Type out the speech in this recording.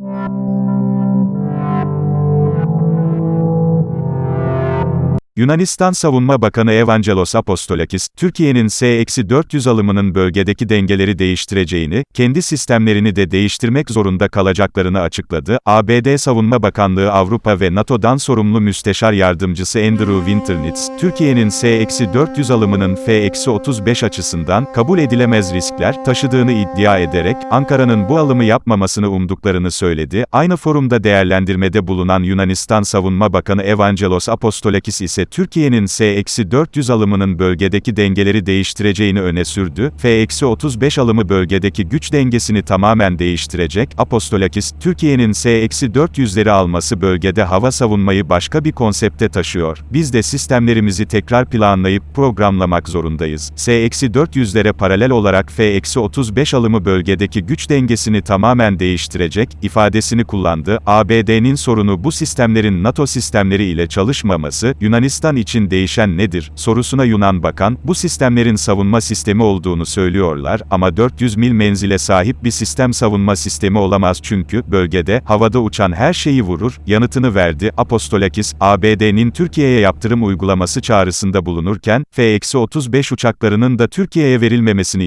Yeah. Yunanistan Savunma Bakanı Evangelos Apostolakis, Türkiye'nin S-400 alımının bölgedeki dengeleri değiştireceğini, kendi sistemlerini de değiştirmek zorunda kalacaklarını açıkladı. ABD Savunma Bakanlığı Avrupa ve NATO'dan sorumlu müsteşar yardımcısı Andrew Winternitz, Türkiye'nin S-400 alımının F-35 açısından kabul edilemez riskler taşıdığını iddia ederek, Ankara'nın bu alımı yapmamasını umduklarını söyledi. Aynı forumda değerlendirmede bulunan Yunanistan Savunma Bakanı Evangelos Apostolakis ise Türkiye'nin S-400 alımının bölgedeki dengeleri değiştireceğini öne sürdü. F-35 alımı bölgedeki güç dengesini tamamen değiştirecek. Apostolakis, Türkiye'nin S-400'leri alması bölgede hava savunmayı başka bir konsepte taşıyor. Biz de sistemlerimizi tekrar planlayıp programlamak zorundayız. S-400'lere paralel olarak F-35 alımı bölgedeki güç dengesini tamamen değiştirecek ifadesini kullandı. ABD'nin sorunu bu sistemlerin NATO sistemleri ile çalışmaması, Yunanistan için değişen nedir, sorusuna Yunan Bakan, bu sistemlerin savunma sistemi olduğunu söylüyorlar ama 400 mil menzile sahip bir sistem savunma sistemi olamaz çünkü, bölgede, havada uçan her şeyi vurur, yanıtını verdi. Apostolakis, ABD'nin Türkiye'ye yaptırım uygulaması çağrısında bulunurken, F-35 uçaklarının da Türkiye'ye verilmemesini